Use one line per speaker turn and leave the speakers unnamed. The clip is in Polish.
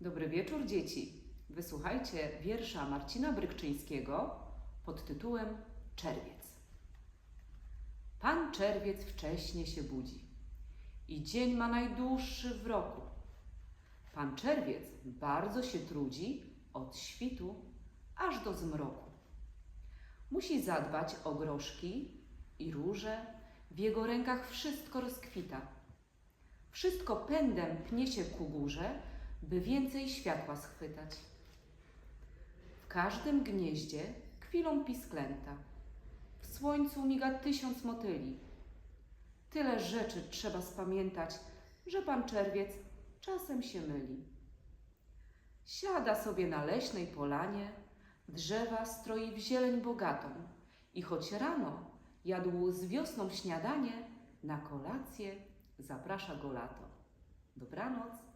Dobry wieczór, dzieci. Wysłuchajcie wiersza Marcina Brykczyńskiego pod tytułem Czerwiec. Pan czerwiec wcześnie się budzi i dzień ma najdłuższy w roku. Pan czerwiec bardzo się trudzi od świtu aż do zmroku. Musi zadbać o groszki i róże, w jego rękach wszystko rozkwita. Wszystko pędem pnie się ku górze, by więcej światła schwytać. W każdym gnieździe kwilą pisklęta. W słońcu miga tysiąc motyli. Tyle rzeczy trzeba spamiętać, że pan czerwiec czasem się myli. Siada sobie na leśnej polanie, drzewa stroi w zieleń bogatą i choć rano jadł z wiosną śniadanie, na kolację zaprasza go lato. Dobranoc.